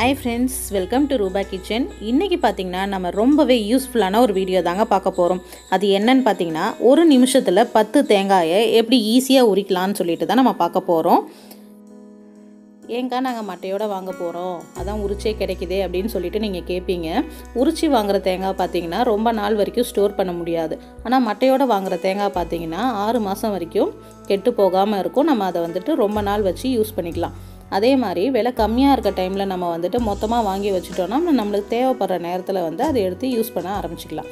Hi friends welcome to Rupa kitchen இன்றைக்கி பார்த்தீங்கன்னா நம்ம ரொம்பவே யூஸ்ஃபுல்லான ஒரு வீடியோ தாங்க பார்க்க போகிறோம் அது என்னன்னு பார்த்தீங்கன்னா ஒரு நிமிஷத்தில் பத்து தேங்காயை எப்படி ஈஸியாக உரிக்கலாம்னு சொல்லிட்டு தான் நம்ம பார்க்க போகிறோம் ஏங்கா நாங்கள் மட்டையோட வாங்க போகிறோம் அதான் உரிச்சே கிடைக்குதே அப்படின்னு சொல்லிட்டு நீங்கள் கேட்பீங்க உரிச்சி வாங்குற தேங்காய் பார்த்தீங்கன்னா ரொம்ப நாள் வரைக்கும் ஸ்டோர் பண்ண முடியாது. ஆனால் மட்டையோட வாங்குற தேங்காய் பார்த்தீங்கன்னா ஆறு மாதம் வரைக்கும் கெட்டு போகாமல் இருக்கும். நம்ம அதை வந்துட்டு ரொம்ப நாள் வச்சு யூஸ் பண்ணிக்கலாம். அதே மாதிரி விலை கம்மியாக இருக்க டைமில் நம்ம வந்துட்டு மொத்தமாக வாங்கி வச்சுட்டோம்னா நம்மளுக்கு தேவைப்படுற நேரத்தில் வந்து அதை எடுத்து யூஸ் பண்ண ஆரம்பிச்சிக்கலாம்.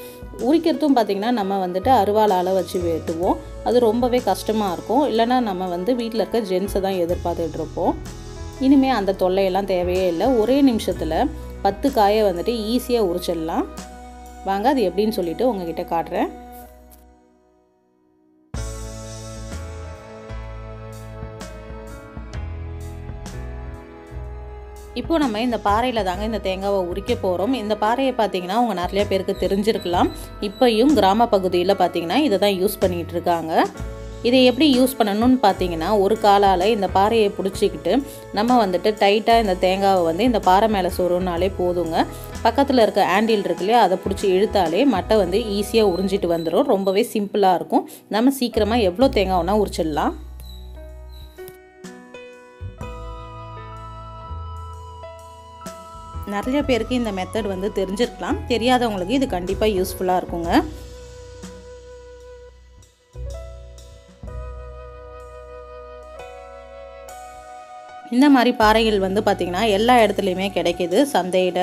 உரிக்கிறதும் பார்த்திங்கன்னா நம்ம வந்துட்டு அருவாளால் வச்சு வெட்டுவோம். அது ரொம்பவே கஷ்டமாக இருக்கும். இல்லைனா நம்ம வந்து வீட்டில் இருக்க ஜென்ஸை தான் எதிர்பார்த்துட்டு இருப்போம். இனிமேல் அந்த தொல்லையெல்லாம் தேவையே இல்லை. ஒரே நிமிஷத்தில் பத்து காயை வந்துட்டு ஈஸியாக உரிச்சிடலாம். வாங்க அது எப்படின்னு சொல்லிட்டு உங்ககிட்ட காட்டுறேன். இப்போ நம்ம இந்த பாறையில் தாங்க இந்த தேங்காவை உரிக்க போகிறோம் இந்த பாறையை பார்த்தீங்கன்னா அவங்க நிறைய பேருக்கு தெரிஞ்சிருக்கலாம். இப்போயும் கிராம பகுதியில் பார்த்தீங்கன்னா இதை தான் யூஸ் பண்ணிகிட்டு இருக்காங்க. இதை எப்படி யூஸ் பண்ணணும்னு பார்த்தீங்கன்னா ஒரு காலால் இந்த பாறையை பிடிச்சிக்கிட்டு நம்ம வந்துட்டு டைட்டாக இந்த தேங்காவை வந்து இந்த பாறை மேலே சொருனாலே போதுங்க. பக்கத்தில் இருக்க ஆண்டில் இருக்கு இல்லையா அதை பிடிச்சி இழுத்தாலே மட்டை வந்து ஈஸியாக உறிஞ்சிட்டு வந்துடும் ரொம்பவே சிம்பிளாக இருக்கும். நம்ம சீக்கிரமாக எவ்வளோ தேங்காய் வேணால் உரிச்சிடலாம். நிறைய பேருக்கு இந்த மெத்தட் வந்து தெரிஞ்சிருக்கலாம். தெரியாதவங்களுக்கு இது கண்டிப்பாக யூஸ்ஃபுல்லாக இருக்குங்க. இந்த மாதிரி பாறைகள் வந்து பார்த்திங்கன்னா எல்லா இடத்துலையுமே கிடைக்கிது. சந்தையில்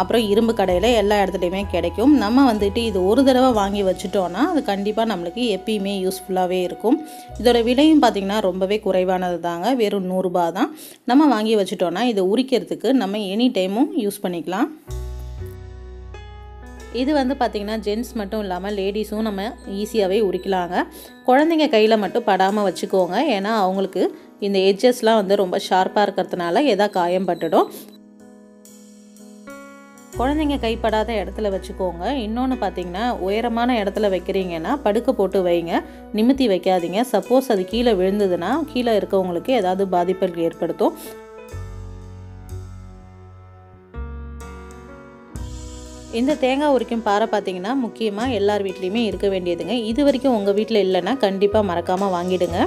அப்புறம் இரும்பு கடையில் எல்லா இடத்துலையுமே கிடைக்கும். நம்ம வந்துட்டு இது ஒரு தடவை வாங்கி வச்சுட்டோன்னா அது கண்டிப்பாக நம்மளுக்கு எப்பயுமே யூஸ்ஃபுல்லாகவே இருக்கும். இதோட விலையும் பார்த்திங்கன்னா ரொம்பவே குறைவானது தாங்க வெறும் நூறுரூபா தான் நம்ம வாங்கி வச்சுட்டோன்னா இதை உரிக்கிறதுக்கு நம்ம எனி டைமும் யூஸ் பண்ணிக்கலாம். இது வந்து பார்த்திங்கன்னா ஜென்ட்ஸ் மட்டும் இல்லாமல் லேடிஸும் நம்ம ஈஸியாகவே உரிக்கலாங்க. குழந்தைங்க கையில் மட்டும் படாமல் வச்சுக்கோங்க. ஏன்னா அவங்களுக்கு இந்த எட்ஜஸ்லாம் வந்து ரொம்ப ஷார்ப்பாக இருக்கிறதுனால எதா காயம் பட்டுடும் குழந்தைங்க கைப்படாத இடத்துல வச்சுக்கோங்க. இன்னொன்று பார்த்தீங்கன்னா உயரமான இடத்துல வைக்கிறீங்கன்னா படுக்க போட்டு வைங்க. நிமித்தி வைக்காதீங்க. சப்போஸ் அது கீழே விழுந்ததுன்னா கீழே இருக்கவங்களுக்கு ஏதாவது பாதிப்புகள் ஏற்படுத்தும். இந்த தேங்காய் உரிக்கும் பாறை பார்த்தீங்கன்னா முக்கியமாக எல்லார் வீட்லேயுமே இருக்க வேண்டியதுங்க. இது வரைக்கும் உங்கள் வீட்டில் இல்லைன்னா கண்டிப்பாக மறக்காமல் வாங்கிடுங்க.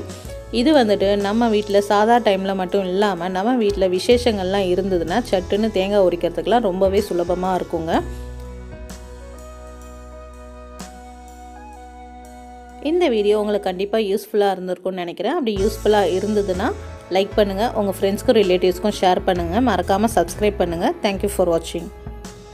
இது வந்துட்டு நம்ம வீட்டில் சாதா டைமில் மட்டும் இல்லாமல் நம்ம வீட்டில் விசேஷங்கள்லாம் இருந்ததுன்னா சட்டுன்னு தேங்காய் உரிக்கிறதுக்கெலாம் ரொம்பவே சுலபமாக இருக்குங்க. இந்த வீடியோ உங்களுக்கு கண்டிப்பாக யூஸ்ஃபுல்லாக இருந்திருக்கும்னு நினைக்கிறேன். அப்படி யூஸ்ஃபுல்லாக இருந்ததுன்னா லைக் பண்ணுங்கள் உங்கள் ஃப்ரெண்ட்ஸ்க்கும் ரிலேட்டிவ்ஸ்க்கும் ஷேர் பண்ணுங்கள் மறக்காமல் சப்ஸ்கிரைப் பண்ணுங்கள் தேங்க்யூ ஃபார் வாட்சிங்